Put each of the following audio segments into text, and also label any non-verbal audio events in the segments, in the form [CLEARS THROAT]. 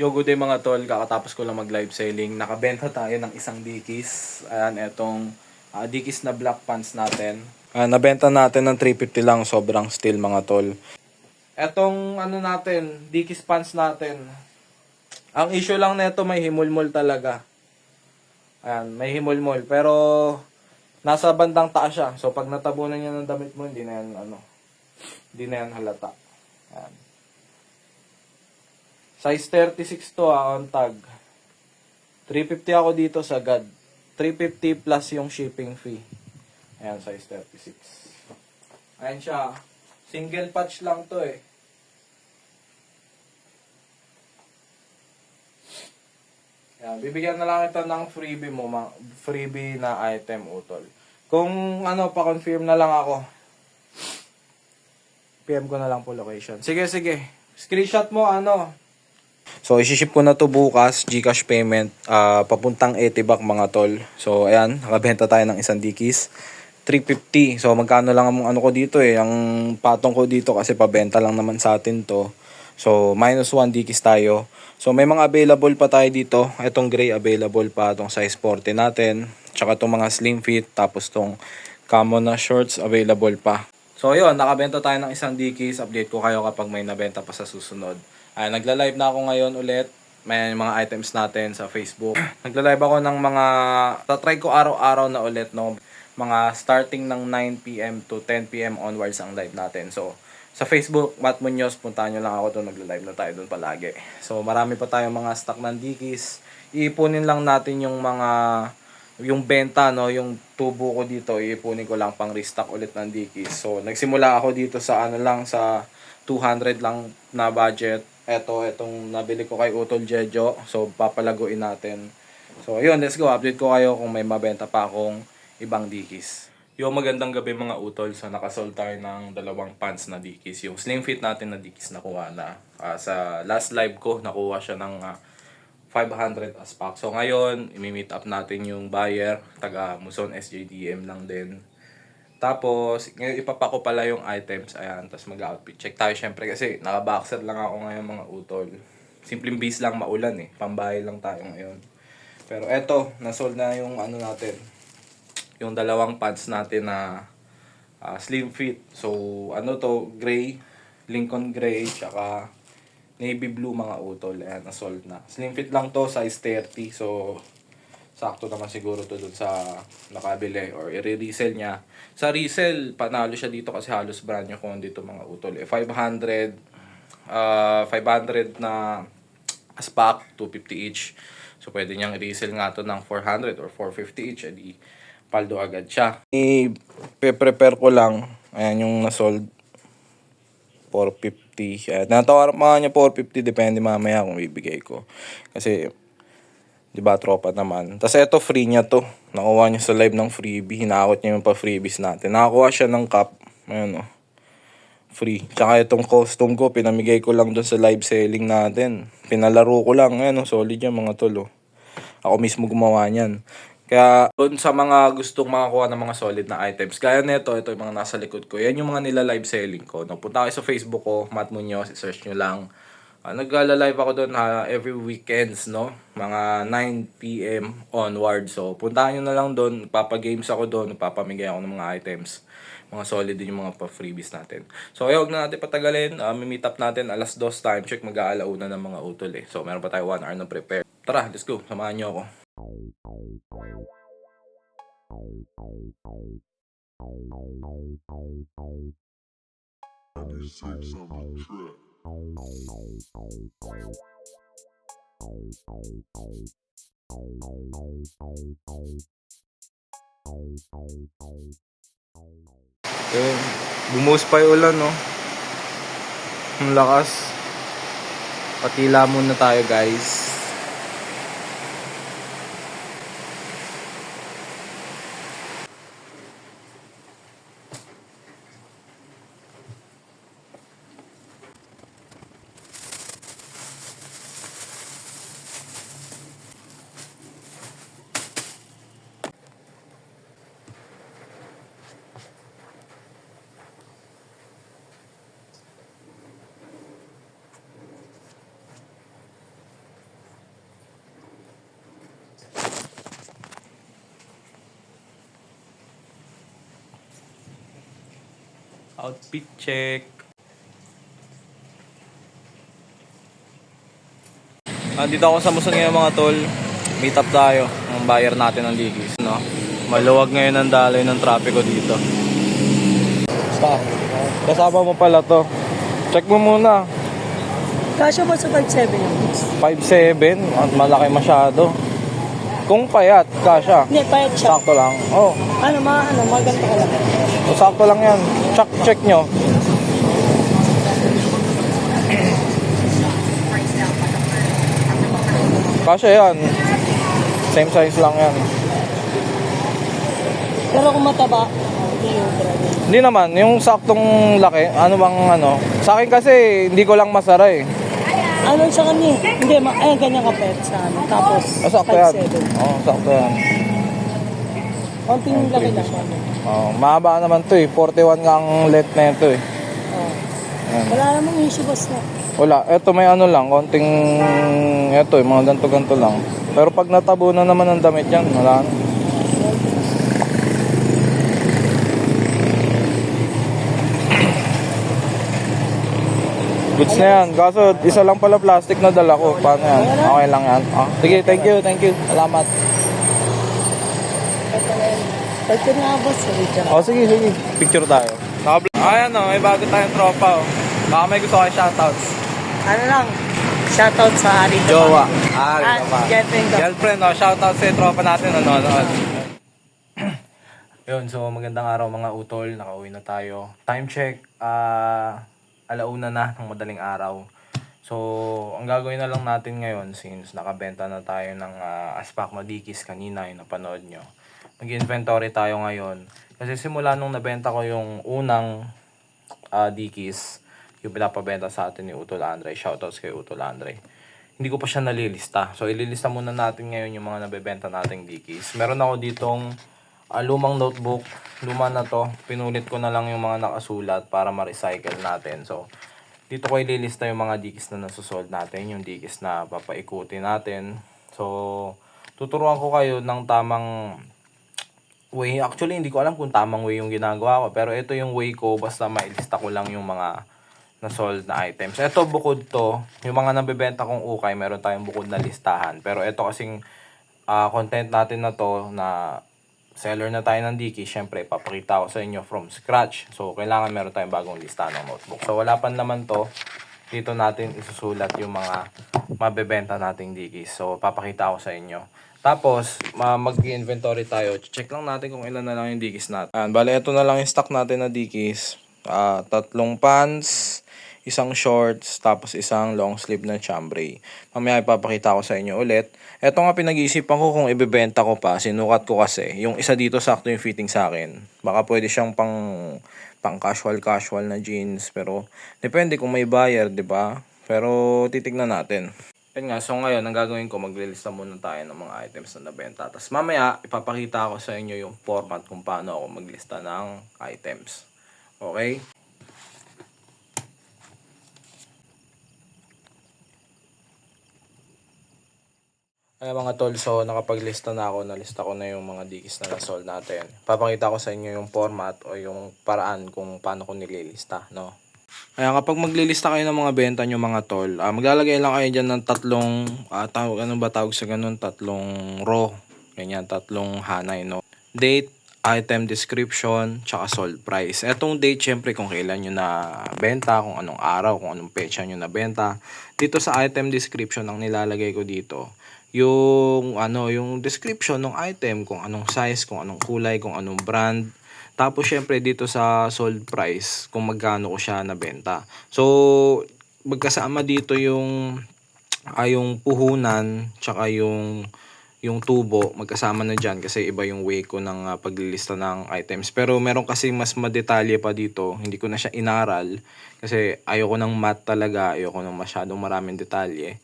Yo, good day mga tol. Kakatapos ko lang mag-live selling. Nakabenta tayo ng isang dikis. Ayan, etong ah, dikis na black pants natin. Ah, nabenta natin ng 350 lang. Sobrang steal mga tol. Etong ano natin, dikis pants natin. Ang issue lang nito may himulmol talaga. Ayan, may himulmol. Pero nasa bandang taas siya. So pag natabunan niya ng damit mo, hindi na yan ano, hindi na yan halata. Ayan. Size 36 to ah, on tag. 350 ako dito sa GAD. 350 plus yung shipping fee. Ayan, size 36. Ayan siya. Single patch lang to eh. Ayan, bibigyan na lang ito ng freebie mo, freebie na item utol. Kung ano, pa-confirm na lang ako. PM ko na lang po location. Sige, sige. Screenshot mo ano, So, isi-ship ko na to bukas, Gcash payment, ah, papuntang Etibac mga tol. So, ayan, nakabenta tayo ng isang dikis. 350. So, magkano lang ang ano ko dito eh, ang patong ko dito kasi pabenta lang naman sa atin to. So, minus 1 dikis tayo. So, may mga available pa tayo dito. Itong gray available pa, itong size 40 natin. Tsaka itong mga slim fit, tapos itong camo na shorts available pa. So, yun, nakabenta tayo ng isang dikis. Update ko kayo kapag may nabenta pa sa susunod. Ay, nagla-live na ako ngayon ulit. May mga items natin sa Facebook. [CLEARS THROAT] Nagla-live ako ng mga... Tatry ko araw-araw na ulit, no? Mga starting ng 9pm to 10pm onwards ang live natin. So, sa Facebook, Matt Munoz, puntahan nyo lang ako doon. Nagla-live na tayo doon palagi. So, marami pa tayong mga stock ng dikis. Iipunin lang natin yung mga yung benta no, yung tubo ko dito, iipunin ko lang pang restock ulit ng dikis. So, nagsimula ako dito sa ano lang sa 200 lang na budget. Ito, itong nabili ko kay Utol Jejo. So, papalaguin natin. So, ayun, let's go. Update ko kayo kung may mabenta pa akong ibang dikis. Yo, magandang gabi mga utol. So, nakasold tayo ng dalawang pants na dikis. Yung slim fit natin na dikis nakuha na. Ah, sa last live ko, nakuha siya ng ah, 500 as pack. So, ngayon, imi-meet up natin yung buyer. Taga Muson SJDM lang din. Tapos, ipapako pala yung items. Ayan, tapos mag-outfit check tayo syempre kasi naka-boxer lang ako ngayon mga utol. Simpleng base lang maulan eh. Pambahay lang tayo ngayon. Pero eto, nasold na yung ano natin. Yung dalawang pants natin na ah, slim fit. So, ano to, gray, Lincoln gray, tsaka navy blue mga utol. Ayan, nasold na. Slim fit lang to, size 30. So, sakto naman siguro to dun sa nakabili or i-resell niya. Sa resell, panalo siya dito kasi halos brand new kung dito mga utol. Eh, 500, ah 500 na as pack, 250 each. So, pwede niyang i-resell nga to ng 400 or 450 each. Edi, paldo agad siya. I-prepare ko lang. Ayan yung nasold. 450. Ayan, natawar mga niya 450. Depende mamaya kung bibigay ko. Kasi, Di ba, tropa naman. Tapos eto, free niya to. Nakuha niya sa live ng freebie. Hinakot niya yung pa-freebies natin. Nakakuha siya ng cup. Ayun, oh. Free. Tsaka itong costume ko, pinamigay ko lang dun sa live selling natin. Pinalaro ko lang. Ayun, oh, solid yan mga tol, oh. Ako mismo gumawa niyan. Kaya, dun sa mga gustong makakuha ng mga solid na items, gaya nito, ito yung mga nasa likod ko. Yan yung mga nila live selling ko. No, punta kayo sa Facebook ko, Matt Munoz, search nyo lang. Uh, Nagla-live ako doon ha, every weekends, no? Mga 9pm onward. So, puntahan nyo na lang doon. Papagames ako doon. Papamigay ako ng mga items. Mga solid din yung mga pa-freebies natin. So, huwag na natin patagalin. Uh, meet up natin alas dos time check. Mag-aalauna ng mga utol eh. So, meron pa tayo 1 hour na prepare. Tara, let's go. Samahan nyo ako. Ayun, bumuhos pa yung ulan, no? Ang lakas. Patila muna tayo, guys. Outfit check. Andito ako sa Muson ngayon mga tol. Meet up tayo ng buyer natin ng Ligis, no? Maluwag ngayon ang daloy ng trapiko dito. Stop. Kasama mo pala to. Check mo muna. Kasya ba sa 5'7 yung boss? 5'7", at malaki masyado. Kung payat, kasha. Hindi, payat siya. Sakto lang. Oh, Ano, mga ano, mga ganito ka lang. So sakto lang yan. Check, check nyo. Kasha yan. Same size lang yan. Pero kung mataba, hindi naman, yung saktong laki, ano bang ano. Sa akin kasi, hindi ko lang masara eh. Ano sa kanya? Hindi, ma ay, ganyan ka pet sa ano. Tapos, Oh, sakto yan. 5'7. Oo, sakto yan. Konting laki lang. Oh, mahaba naman to eh. 41 nga ang length na ito eh. Oh. Ayan. Wala namang issue boss na. Wala, eto may ano lang, konting eto, eh, mga ganto-ganto lang. Pero pag natabo na naman ang damit yan, wala na. Goods na yan. Kaso, isa lang pala plastic na dala ko. Paano yan? Okay lang yan. Ah, sige, thank you, thank you. Salamat. Boss, sorry ka. Oh, sige, sige. Picture tayo. Ayan o, may bago tayong tropa o. Baka may gusto kayo shoutouts. Ano lang, shoutout sa Ari Jowa. Ah, Ah, girlfriend ko. Girlfriend, oh, shoutout sa tropa natin, nanonood. [CLEARS THROAT] Yun, so magandang araw mga utol, nakauwi na tayo. Time check, ah, alauna na ng madaling araw. So, ang gagawin na lang natin ngayon, since nakabenta na tayo ng ah, Aspak Madikis kanina, yung napanood nyo. Mag-inventory tayo ngayon. Kasi simula nung nabenta ko yung unang ah, Dikis, yung pinapabenta sa atin ni Utol Andre. Shoutouts kay Utol Andre. Hindi ko pa siya nalilista. So, ililista muna natin ngayon yung mga nabebenta nating Dikis. Meron ako ditong ah, lumang notebook. Luma na to. Pinulit ko na lang yung mga nakasulat para ma-recycle natin. So, dito ko ililista yung mga Dikis na nasusold natin. Yung Dikis na papaikutin natin. So, tuturuan ko kayo ng tamang way. Actually, hindi ko alam kung tamang way yung ginagawa ko. Pero ito yung way ko. Basta mailista ko lang yung mga na-sold na items. Ito, bukod to. Yung mga nabibenta kong ukay, meron tayong bukod na listahan. Pero ito kasing ah, content natin na to na seller na tayo ng Diki, syempre, papakita ko sa inyo from scratch. So, kailangan meron tayong bagong listahan ng notebook. So, wala pa naman to. Dito natin isusulat yung mga mabebenta nating Diki. So, papakita ko sa inyo. Tapos, ma- mag-inventory tayo. Check lang natin kung ilan na lang yung Dikis natin. Ayan, bale, ito na lang yung stock natin na Dikis. Ah, tatlong pants, isang shorts, tapos isang long sleeve na chambray. Mamaya ipapakita ko sa inyo ulit. Ito nga pinag-iisipan ko kung ibebenta ko pa. Sinukat ko kasi. Yung isa dito sakto yung fitting sa akin. Baka pwede siyang pang pang casual casual na jeans pero depende kung may buyer, 'di ba? Pero titignan natin. Yun nga, so ngayon, ang gagawin ko, maglilista muna tayo ng mga items na nabenta. Tapos mamaya, ipapakita ko sa inyo yung format kung paano ako maglista ng items. Okay? Ay mga tol, so nakapaglista na ako, nalista ko na yung mga dikis na nasold natin. Papakita ko sa inyo yung format o yung paraan kung paano ko nililista, no? Kaya kapag maglilista kayo ng mga benta nyo mga tol, ah, maglalagay lang kayo dyan ng tatlong, ah, tawag, ano ba tawag sa ganun, tatlong row. Ganyan, tatlong hanay, no? Date, item description, tsaka sold price. Etong date, syempre, kung kailan nyo na benta, kung anong araw, kung anong petsa nyo na benta. Dito sa item description, ang nilalagay ko dito, yung ano yung description ng item kung anong size kung anong kulay kung anong brand tapos syempre dito sa sold price kung magkano ko siya nabenta. So magkasama dito yung ay yung puhunan tsaka yung yung tubo magkasama na dyan kasi iba yung way ko ng ah, paglilista ng items. Pero meron kasi mas madetalye pa dito hindi ko na siya inaral kasi ayoko ng math talaga ayoko ng masyadong maraming detalye.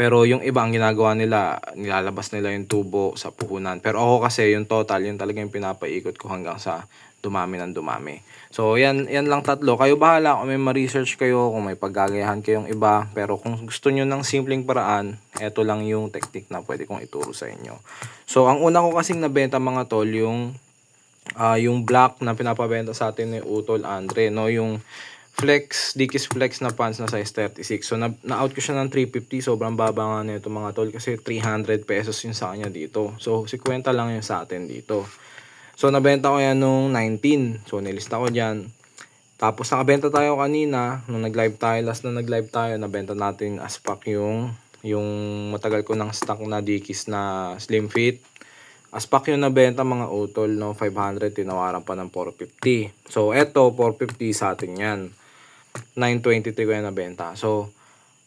Pero yung iba ang ginagawa nila, nilalabas nila yung tubo sa puhunan. Pero ako kasi yung total, yun talaga yung pinapaikot ko hanggang sa dumami ng dumami. So yan, yan lang tatlo. Kayo bahala kung may ma-research kayo, kung may paggagayahan kayong iba. Pero kung gusto nyo ng simpleng paraan, eto lang yung technique na pwede kong ituro sa inyo. So ang una ko kasing nabenta mga tol, yung ah yung black na pinapabenta sa atin ni Utol Andre, no? Yung flex, Dickies flex na pants na size 36. So, na, na-out ko siya ng 350. Sobrang baba nga nito mga tol kasi 300 pesos yung sa kanya dito. So, 50 lang yung sa atin dito. So, nabenta ko yan nung 19. So, nilista ko dyan. Tapos, nakabenta tayo kanina. Nung nag-live tayo, last na nag-live tayo, nabenta natin as pack yung, yung matagal ko ng stock na Dickies na slim fit. Aspak yung nabenta mga utol, no? 500, tinawaran pa ng 450. So, eto, 450 sa atin yan. 923 ko yung nabenta. So,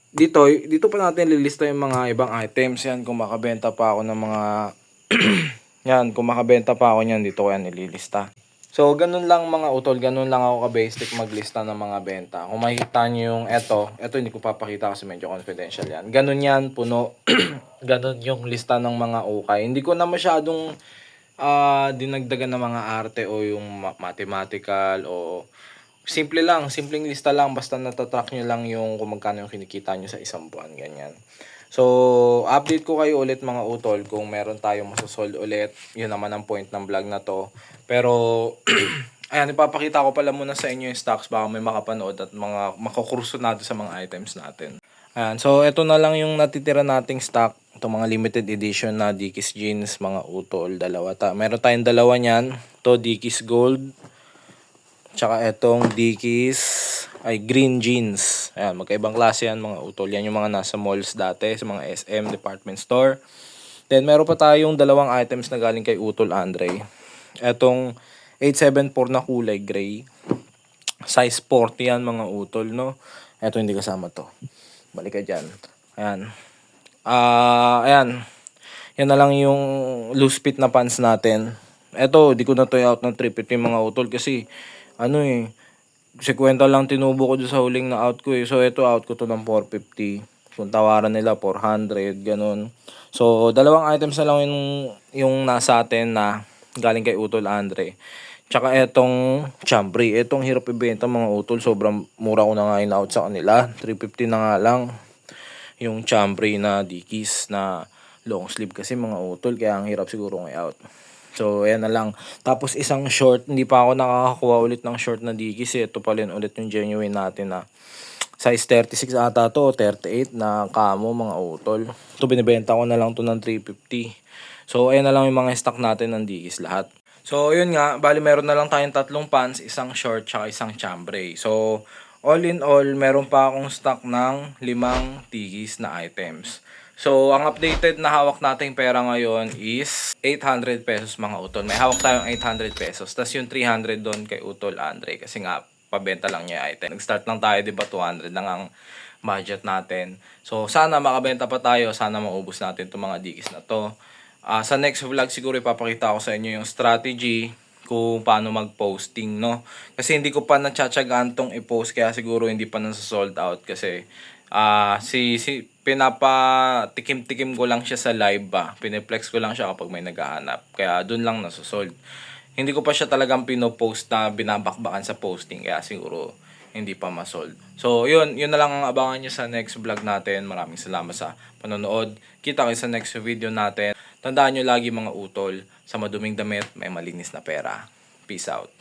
dito, dito pa natin lilista yung mga ibang items. Yan, kung makabenta pa ako ng mga... [CLEARS THROAT] yan, kung makabenta pa ako yan, dito ko yan nililista. So, ganun lang mga utol, ganun lang ako ka-basic maglista ng mga benta. Kung makikita nyo yung eto, eto hindi ko papakita kasi medyo confidential yan. Ganun yan, puno. [CLEARS THROAT] ganun yung lista ng mga ukay. Hindi ko na masyadong ah dinagdagan ng mga arte o yung ma- mathematical o simple lang, simpleng lista lang basta natatrack nyo lang yung kung magkano yung kinikita nyo sa isang buwan, ganyan. So, update ko kayo ulit mga utol kung meron tayong masasold ulit. Yun naman ang point ng vlog na to. Pero, [CLEARS THROAT] ayan, ipapakita ko pala muna sa inyo yung stocks baka may makapanood at mga makukurso natin sa mga items natin. Ayan, so ito na lang yung natitira nating stock. Itong mga limited edition na Dickies jeans, mga utol, dalawa ta. Meron tayong dalawa niyan. To Dickies Gold. Tsaka etong Dickies ay green jeans. Ayan, magkaibang klase yan mga utol. Yan yung mga nasa malls dati, sa mga SM department store. Then meron pa tayong dalawang items na galing kay Utol Andre. Etong 874 na kulay gray. Size 40 yan mga utol, no? Eto hindi kasama to. Balik ka dyan. Ayan. Ah, ayan. Yan na lang yung loose fit na pants natin. Eto, di ko na to out ng 350 mga utol kasi ano eh, si kwenta lang tinubo ko sa huling na out ko eh. So, ito out ko to ng 450. Kung tawaran nila, 400, ganun. So, dalawang items na lang yung, yung nasa atin na galing kay Utol Andre. Tsaka etong chambri. Etong hirap ibenta mga utol. Sobrang mura ko na nga in-out sa kanila. 350 na nga lang. Yung chambri na dikis na long sleeve kasi mga utol. Kaya ang hirap siguro ng out. So, ayan na lang. Tapos isang short, hindi pa ako nakakakuha ulit ng short na dikis. Eh. Ito pa rin ulit yung genuine natin na size 36 ata to, o 38 na kamo mga utol. Ito binibenta ko na lang to ng 350. So, ayan na lang yung mga stock natin ng dikis lahat. So, yun nga, bali meron na lang tayong tatlong pants, isang short, tsaka isang chambray. So, all in all, meron pa akong stock ng limang tigis na items. So, ang updated na hawak nating pera ngayon is 800 pesos mga utol. May hawak tayong 800 pesos. Tapos yung 300 doon kay Utol Andre. Kasi nga, pabenta lang niya item. Nag-start lang tayo, di ba, 200 lang ang budget natin. So, sana makabenta pa tayo. Sana maubos natin itong mga dikis na to. Ah, sa next vlog siguro ipapakita ko sa inyo yung strategy kung paano mag-posting, no? Kasi hindi ko pa natsatsagaan tong i-post kaya siguro hindi pa nasa sold out kasi ah si, si pinapa tikim-tikim ko lang siya sa live ba. Pineplex ko lang siya kapag may naghahanap. Kaya doon lang nasa-sold. Hindi ko pa siya talagang pinopost na binabakbakan sa posting kaya siguro hindi pa masold. So, yun, yun na lang ang abangan nyo sa next vlog natin. Maraming salamat sa panonood. Kita kayo sa next video natin. Tandaan nyo lagi mga utol, sa maduming damit, may malinis na pera. Peace out.